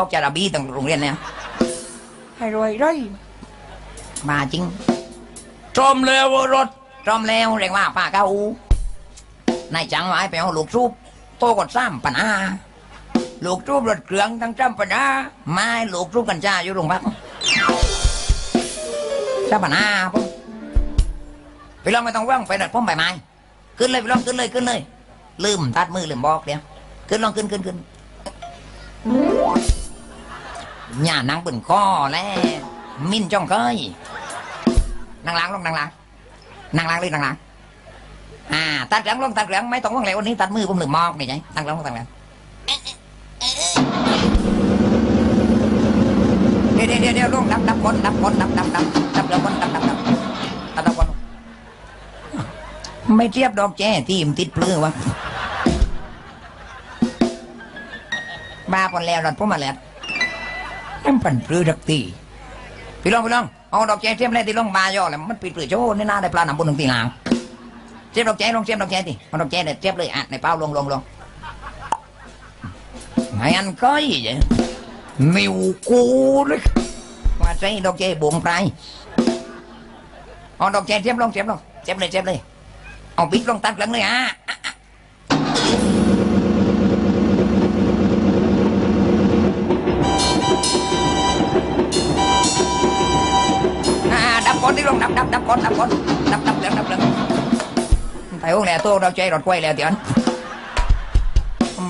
ออกจาระบีตั้งโรงเรียนเนี่ยให้รวยร้อยมาจริงจอมแล้วรถจอมแล้วเรียกว่าป้าเก้าอูนายจังหวายไปเอาลูกซูบโตกดซ้ำปัญหาลูกซูบรถเครื่องทั้งจำปัญหาไม่ลูกซูบกัญชาอยู่โรงพักจ้าปัญหาปุ๊ไปลองไม่ต้องว่างไปหนัดพ่อมใบไม้ขึ้นเลยไปลองขึ้นเลยขึ้นเลย ลืมตัดมือลืมบอกเดี๋ยวขึ้นลองขึ้นขึ้นขึ้น อย่านั่งบนคอแล้วมิ้นจ้องเคยนั่งล้างลงนั่งล้างนั่งล้างเลยนั่งล้างอ่าตัดเหลืองลงตัดเหลืองไม่ต้องว่างเลยวันนี้ตัดมือผมหนึ่งมอกนี่ไงตั้งเหลืองลงตั้งเหลืองเดี๋ยวเดี๋ยวเดี๋ยวลงดับดับคนดับคนดับดับดับดับเหลืองคนดับดับดับดับดับคนไม่เทียบดอกแจ้ที่มนติดเพลือวะบ้าปนแล้วรถพุ่มมาแล้ว นั่นปั่นเพลือดักตีพี่ลองพี่ลองเอาดอกแจ้เทียมเลยที่ลงมาย่อเลยมันปิดเปลือกโชว์นี่น่าได้ปลาหนำบนหนึ่งตีหลังเทียบดอกแจ้ลงเทียบดอกแจ้ดิเอาดอกแจ้เนี่ยเทียบเลยอะในเป้าลงลงลงไงอันก้อยเจ้มิวกูเลยว่าใจดอกแจ้บุ๋มไพรเอาดอกแจ้เทียบลงเทียบลงเทียบเลยเทียบเลยเอาบิ๊กลงตัดหลังเลยอะ ดับก่องดับดับดับก่อนดับก่อนดับดับเหลืองดับเลืองไปพวกแหล่ตัวดอกแจรถกล้วยแล้วเดี๋ยว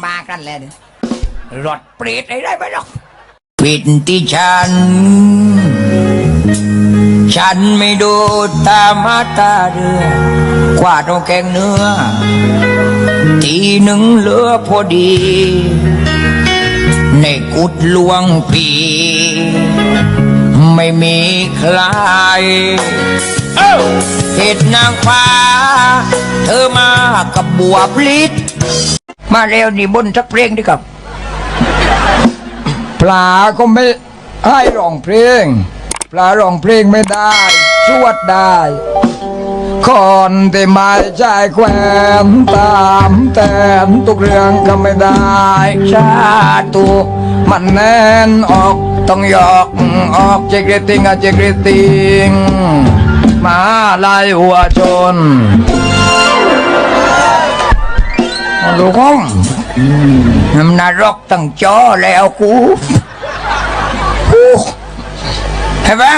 มากันแล้วเดี๋ยวรถเปรตอะไรได้ไหมหรอกปิดที่ฉัน ฉันไม่ดูตามาตาเรือกวาดเอาแกงเนื้อ ทีหนึ่งเหลือพอดี ในกุดลวงปี ไม่มีใครเอ้าเหตุนางฟ้า เธอมากับบัวพลิษมาเร็วนี่บนสักเพลงดิครับ ปลาก็ไม่ให้ร้องเพลง ปลาร้องเพลงไม่ได้ สวดได้คนที่ไม่ใจแขวนตามแต่นทุกเรื่องก็ไม่ได้ชาตุมันแน่นออก ต้องหยอกออกเจกริติงอะเจกริติงมาลายหัวชนลูกห้องน้ำนรกตั้งจอแล้วกูกูเห็นเปล่า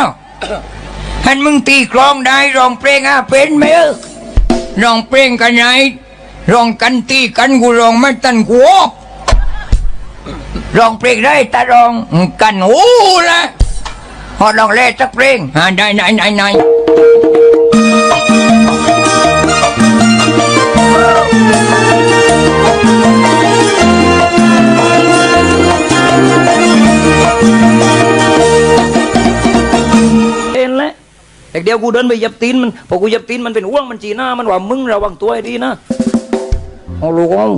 เห็นมึงตีกลองได้ร้องเพลงอะเป็นไหมเออร้องเพลงกันไหนร้องกันตีกันกูร้องไม่ตันกูออก ร้องเพลงได้แต่ร้องกันโอ้ละพอร้องเล่สักเพลงอ่าได้ไหนไหนไหนเอ็นแล้วเด็กเดียวกูเดินไปเหยับตีนมันพอกูเหยับตีนมันเป็นอ้วงมันจีหน้ามันว่ามึงระวังตัวให้ดีนะเอาลูกเอา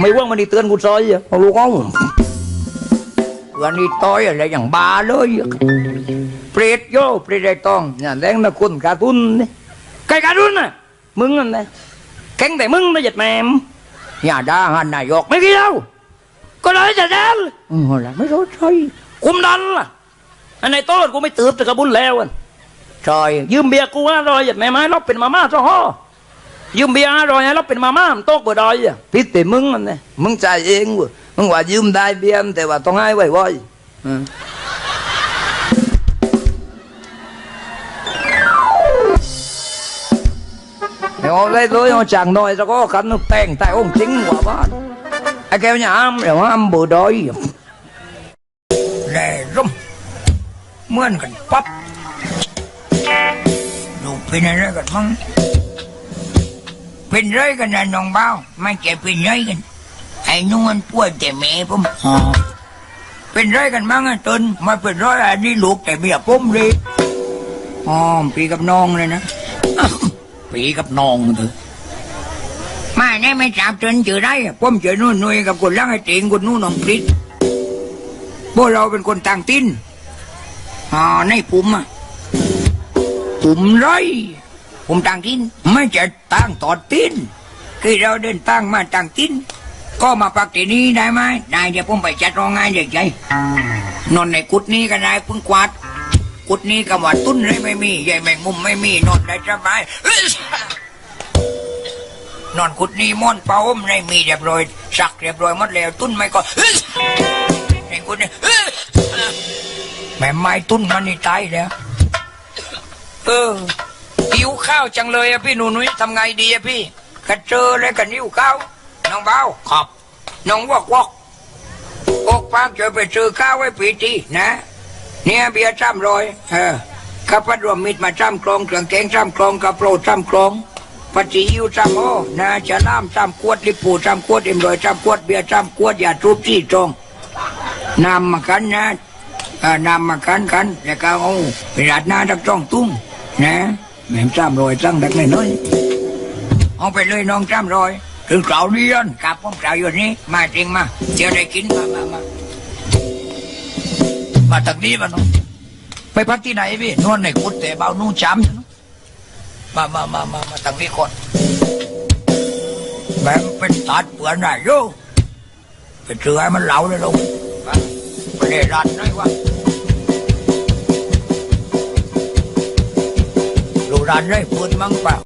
ไม่ว่างมันนี่เตือนกูซอยอะเอาลูกเอา วันนี้ต้อยอะไรอย่างบาเลยเปรตโยเปรตไอ้ตองอย่าแรงนะคุณการ์ตุนนี่ใครการ์ตุนน่ะมึงนั่นแหละแข่งแต่มึงนะหยัดแหมมอย่าด่าหันนายกไม่กี่ยวก็เลยจะแดนอืมอะไรไม่รู้ใช่คุมดันล่ะอันไหนโต้นกูไม่ตืบแต่กระบุญแล้วอะชอยยืมเบียร์กูห้าร้อยหยัดแหมไม้รับเป็นมาม่าจ้อห่อยืมเบียร์ห้าร้อยให้รับเป็นมาม่ามโต๊ะบ่ดอยอะพิษแต่มึงนั่นแหละมึงจ่ายเองเว้ย มึงว่ายืมได้เบี้ยมแต่ว่าต้องให้ไว้ๆอืมเดี๋ยวเอาได้เลยเอาจังหน่อยแล้วก็กันแต่งแต่ ไอ้แก้วเนี่ยอ้ำเดี๋ยวอ้ำบูดอยแร่ร่มเหมือนกันปั๊บดูเป็นอะไรกันมั้งเป็นไรกันนะน้องเบ้าไม่ใช่เป็นไรกันไอ้นุ่งมันปวยแต่แม่ผมอ๋อเป็นไรกันมั้งอะตนมาเป็นไรอันนี้ลูกแต่เมียผมเลยอ๋อปีกับน้องเลยนะปีกับน้องเถอะมาเนี่ยไม่จับจนเจอได้ผมเจอนู่นนุ่ยกับคนล่างไอ้เตีงคนนู่นน้องพริษพวกเราเป็นคนต่างตินอ่าในปุ่มอะปุ่มไรปุ่มต่างตินไม่จะต่างตอดตินคือเราเดินต่างมาต่างติน ก็มาพักที่นี่ได้ไหมได้เดี๋ยวผมไปจัดโรงงานใหญ่ๆนอนในกุดนี้ก็ได้พึ่งกวาด กุดนี้ก็ว่าตุ้นเลยไม่มีใหญ่แมงมุมไม่มีนอนได้สบายเอ้ยนอนกุดนี้ม่อนเป่าอมไม่มีเรียบร้อยสักเรียบร้อยหมดแล้วตุ้นไม่ก็เอ้ยในกุดนี้เอ้ยแม่ไม้ตุ้นมันนี่ตายแล้วเออหิวข้าวจังเลยอะพี่หนูนุ้ยทำไงดีอะพี่กระเจอเลยกันหิวข้าว น้องเบาขอบน้องวอกวอกอกปากจะไปซื้อข้าวไว้ปีทีนะ เนี่ยเบียร์จ้ำรอยเออข้าพัดรวมมิตรมาจ้ำกลองเครื่องแกงจ้ำกลองกระโปรจ้ำกลองปัจจิยิวจ้ำโอนะจะล่ามจ้ำขวดลิปูจ้ำขวดเอ็มรอยจ้ำขวดเบียร์จ้ำขวดอย่าทุบที่ตรงนำมากันนะเออนำมากันกันแล้วก็เอาไปราดหน้าดักจ้องตุ้งนะแม่มจ้ำรอยจ้ำดักเลยน้อยเอาไปเลยน้องจ้ำรอย ถึงเสาเรียนกับผมเสาอยู่นี่มาจริงมาเดี๋ยวได้กินมามามามาทางนี้มาเนาะไปพักที่ไหนพี่นวดในกุดแต่เบานู่นจ้ำเนามามามามามาทางนี้ก่อนแม่งเป็นตัดเปลือนได้โยไปเชื่อให้มันเหลาเลยลงไปไปเล่รันหน่อยวะดูรันได้ปืนมั้งเปล่า